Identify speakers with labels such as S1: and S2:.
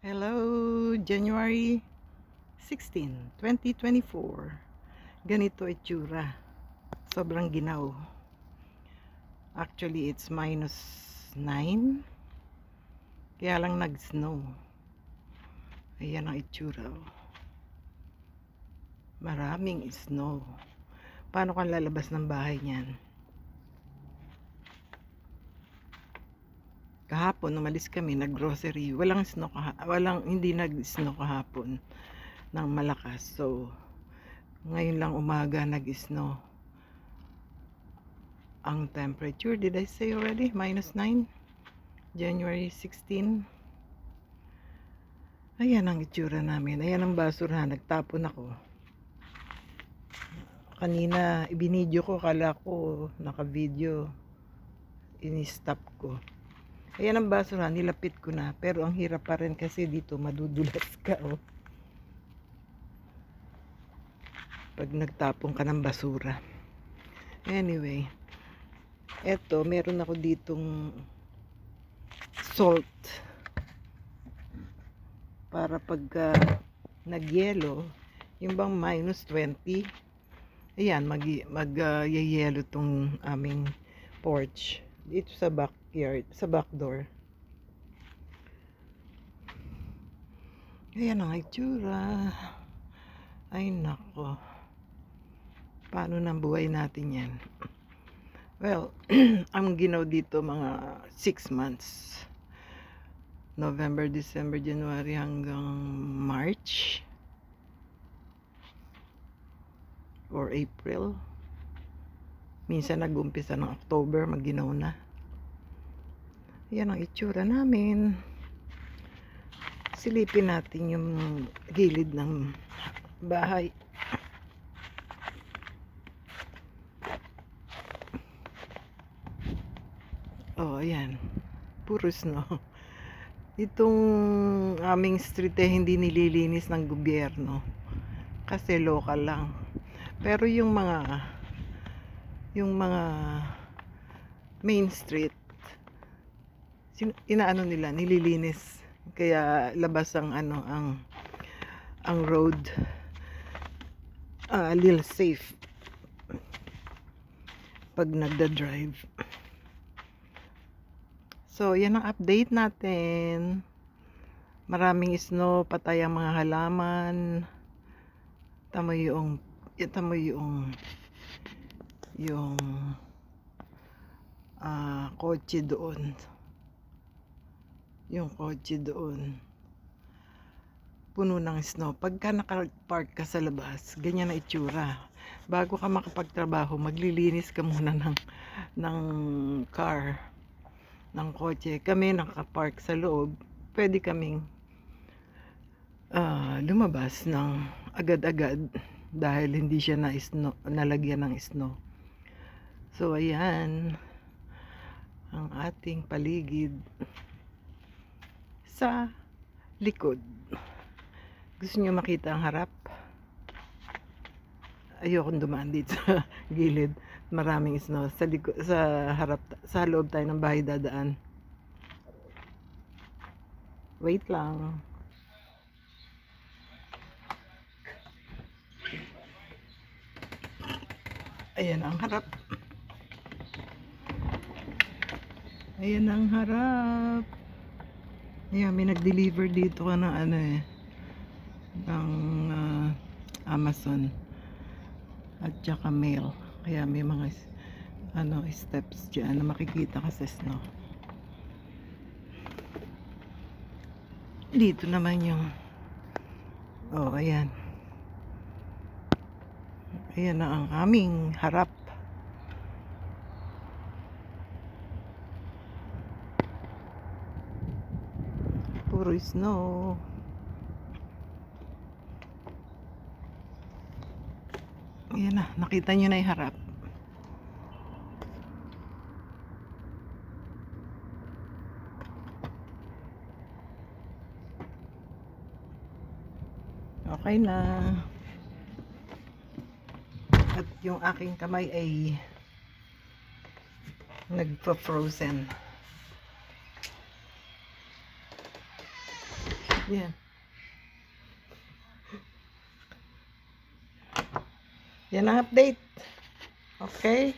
S1: Hello, January 16, 2024. Ganito itsura. Sobrang ginaw. Actually, it's minus 9. Kaya lang nag-snow. Ayan ang itsura. oh. Maraming snow. Paano kang lalabas ng bahay niyan? Kahapon umalis kami naggrocery. Walang snow walang hindi nag-snow kahapon ng malakas. So ngayon lang umaga nag-snow. Ang temperature did I say already? Minus 9 January 16 ayan ang itsura namin. Ayan ang basura nagtapon ako. Kanina ibinidyo ko. Kala ko naka video ini-stop ko Ayan ang basura, nilapit ko na. Pero ang hirap pa rin kasi dito madudulas ka, oh. Pag nagtapon ka ng basura. Anyway, eto, meron ako ditong salt. Para pagka nagyelo, yung bang minus 20, ayan, mag, mag uh, tong aming porch. Dito sa backyard, sa back door. Ayan ang itsura. Ay nako. Paano nang buhay natin yan? Well, ang ginaw dito mga 6 months. November, December, January hanggang March. Or April. Minsan nag-umpisa ng October, maginaw na. Yan ang itsura namin. Silipin natin yung gilid ng bahay. Oh, ayan. Puro snow. Itong aming street eh, hindi nililinis ng gobyerno. Kasi local lang. Pero yung mga yung mga main street inaano nila nililinis. Kaya labas ang ano ang ang road. A little safe. Pag nagda-drive. So yan ang update natin. Maraming snow patay ang mga halaman. Tamo yung tamo yung yung ah kotse doon yung kotse doon. Puno ng snow. Pagka nakapark ka sa labas ganyan na itsura. Bago ka makapagtrabaho maglilinis ka muna ng ng car ng kotse. Kami nakapark sa loob pwede kaming ah, lumabas ng agad-agad dahil hindi siya na snow, nalagyan ng snow. So, ayan. Ang ating paligid sa likod. Gusto niyo makita ang harap? Ayokong dumaan dito sa gilid. Maraming snow. Sa, likod, sa harap, sa loob tayo ng bahay dadaan. Wait lang. Ayan ang harap. Ayan ang harap. Ayan, may nag-deliver dito ka ng ano eh. Ng ah, Amazon. At saka mail. Kaya may mga ano, steps dyan na makikita ka sa snow. Dito naman yung Oh, ayan. Ayan na ang aming harap. Puro snow. Ayan na, nakita nyo na yung harap. Okay na. At yung aking kamay ay nagpa-frozen. Yan. Yan ang update. Okay?